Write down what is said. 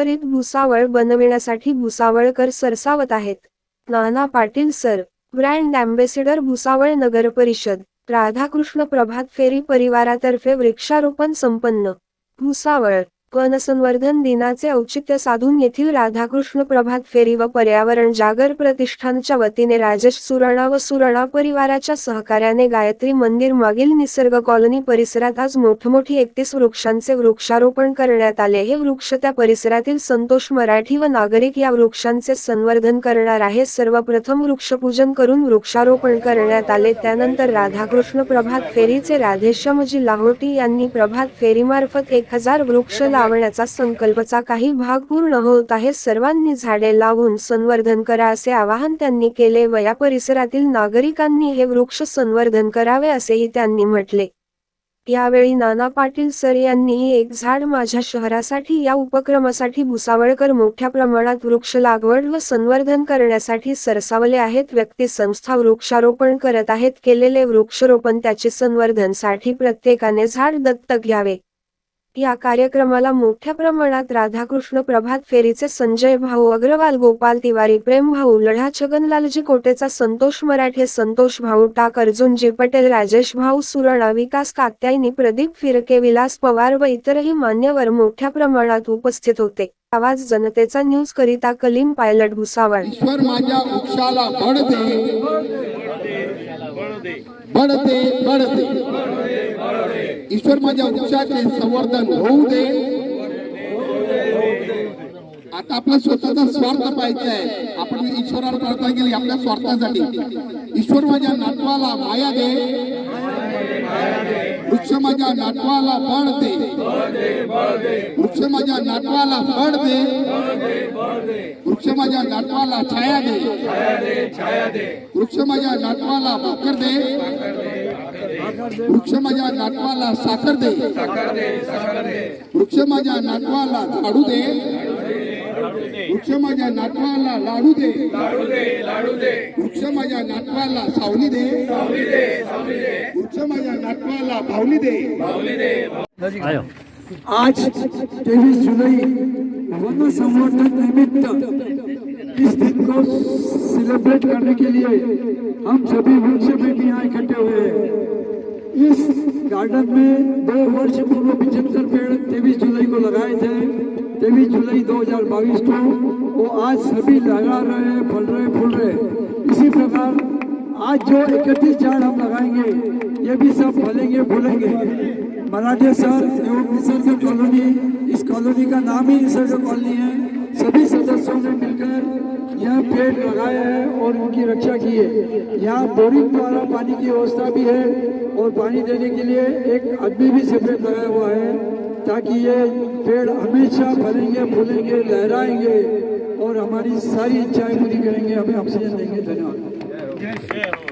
हरितहरित भुसावळ बनविण्यासाठी भुसावळकर सरसावत आहेत. Nana Patil sir brand ambassador Bhusawal नगर परिषद राधाकृष्ण प्रभात फेरी परिवारातर्फे वृक्षारोपण संपन्न. भुसावळ वनसंवर्धन दिनाचे औचित्य साधून येथील राधाकृष्ण प्रभात फेरी व पर्यावरण जागर प्रतिष्ठानच्या वतीने राजेश सुरणा व सुरणा परिवाराच्या सहकार्याने गायत्री मंदिर मागील निसर्ग कॉलनी परिसरात आज मोठमोठी एकतीस वृक्षांचे वृक्षारोपण करण्यात आले. हे वृक्ष त्या परिसरातील संतोष मराठी व नागरिक या वृक्षांचे संवर्धन करणार आहे. सर्वप्रथम वृक्षपूजन करून वृक्षारोपण करण्यात आले. त्यानंतर राधाकृष्ण प्रभात फेरीचे राधेश्यामजी लाहोटी यांनी प्रभात फेरीमार्फत एक हजार वृक्ष लावण्याचा संकल्पचा काही भाग पूर्ण होत आहे. सर्वांनी झाडे लावून संवर्धन करा असे आवाहन त्यांनी केले. व या परिसरातील नागरिकांनी हे वृक्ष संवर्धन करावे असेही त्यांनी म्हटले. यावेळी नाना पाटील सर यांनीही एक झाड माझ्या शहरासाठी या उपक्रमासाठी भुसावळकर मोठ्या प्रमाणात वृक्ष लागवड व संवर्धन करण्यासाठी सरसावले आहेत. व्यक्ती संस्था वृक्षारोपण करत आहेत. केलेले वृक्षरोपण त्याचे संवर्धनसाठी प्रत्येकाने झाड दत्तक घ्यावे. या कार्यक्रमाला मोठ्या प्रमाणात राधाकृष्ण प्रभात फेरीचे संजय भाऊ अग्रवाल गोपाल तिवारी प्रेम भाऊ लढा छगनलालजी कोटेचा संतोष मराठे संतोष भाऊ टाक अर्जुनजी पटेल राजेश भाऊ सुरणा विकास कात्यायनी प्रदीप फिरके विलास पवार व इतरही मान्यवर मोठ्या प्रमाणात उपस्थित होते. आवाज जनतेचा न्यूज करिता कलीम पायलट भुसावळ. ईश्वर माझ्या ईश्वर माझ्या वृक्षाचे संवर्धन होऊ दे. आता आपला स्वतःचा स्वार्थ पाहिजे आहे. आपण ईश्वराला प्रार्थना केली आपल्या स्वार्थासाठी. ईश्वर माझ्या नातवाला माया दे. वृक्ष माझ्या नातवाला बळ दे. वृक्ष माझ्या नातवाला फळ दे. वृक्ष माझ्या नातवाला छाया दे. वृक्ष माझ्या नातवाला भाकर दे. वृक्ष माझ्या नातवाला साखर दे। वृक्ष माझ्या नातवाला झाडू दे। वृक्ष माझ्या नातवाला लाडू दे। वृक्ष माझ्या नातवाला सावली दे। वृक्ष माझ्या नातवाला भावली दे। आज तेईस जुलाई वन संवर्धन निमित्त इस दिन को सेलिब्रेट करने के लिए हम सभी वृक्ष में भी यहाँ इकट्ठे हुए हैं। इस गार्डन में दो वर्ष पूर्व पिछहत्तर पेड़ तेईस जुलाई को लगाए थे। तेईस जुलाई 2022 को वो आज सभी लगा रहे हैं, फल रहे, फूल रहे। इसी प्रकार आज जो इकतीस झाड़ हम लगाएँगे, ये भी सब फलेंगे, फूलेंगे। मराठे सर एवं निसर्ग कॉलोनी, इस कॉलोनी का नाम ही निसर्ग कॉलोनी है। सभी यह पेड़ लगाए हैं और उनकी रक्षा की है। यहाँ बोरिंग द्वारा पानी की व्यवस्था भी है और पानी देने के लिए एक आदमी भी सेपरेट लगाया हुआ है ताकि ये पेड़ हमेशा फलेंगे, फूलेंगे, लहराएँगे और हमारी सारी इच्छाएँ पूरी करेंगे। हमें ऑक्सीजन देंगे। धन्यवाद।